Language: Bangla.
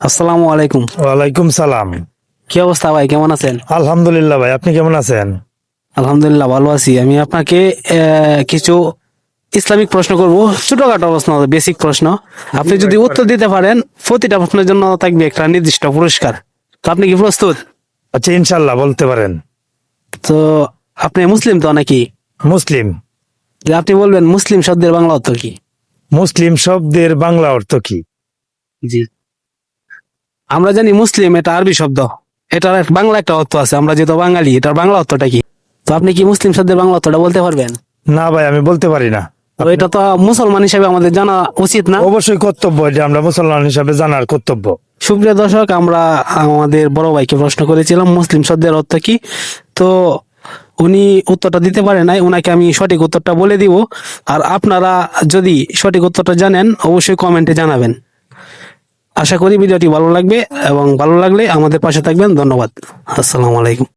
আসসালামু আলাইকুম। ওয়ালাইকুম সালাম। কি অবস্থা ভাই কেমন আছেন? আলহামদুলিল্লাহ ভাই আপনি কেমন আছেন? আলহামদুলিল্লাহ ভালো আছি। আমি আপনাকে কিছু ইসলামিক প্রশ্ন করব। ছোটখাটো প্রশ্ন বেসিক প্রশ্ন। আপনি যদি উত্তর দিতে পারেন প্রতিটা প্রশ্নের জন্য থাকবে একটা নির্দিষ্ট পুরস্কার। তো আপনি কি প্রস্তুত? আচ্ছা ইনশাল্লাহ বলতে পারেন। তো আপনি মুসলিম তো নাকি? মুসলিম। আপনি বলবেন মুসলিম শব্দের বাংলা অর্থ কি? মুসলিম শব্দের বাংলা অর্থ কি? জি। আমরা জানি মুসলিম এটা আরবি শব্দ। এটার বাংলা একটা অর্থ আছে আমরা যেহেতু বাঙালি এটার বাংলা অর্থটা কি? তো আপনি কি মুসলিম শব্দের বাংলা অর্থটা বলতে পারবেন? না ভাই আমি বলতে পারি না। এটা তো মুসলমান হিসেবে আমাদের জানা উচিত না? অবশ্যই কর্তব্য এটা আমরা মুসলমান হিসাবে জানার কর্তব্য। সুপ্রিয় দর্শক আমরা আমাদের বড় ভাইকে প্রশ্ন করেছিলাম মুসলিম শব্দের অর্থ কি? তো উনি উত্তরটা দিতে পারে নাই উনাকে আমি সঠিক উত্তরটা বলে দিব। আর আপনারা যদি সঠিক উত্তরটা জানেন অবশ্যই কমেন্টে জানাবেন। আশা করি ভিডিওটি ভালো লাগবে এবং ভালো লাগলে আমাদের পাশে থাকবেন। ধন্যবাদ। আসসালামু আলাইকুম।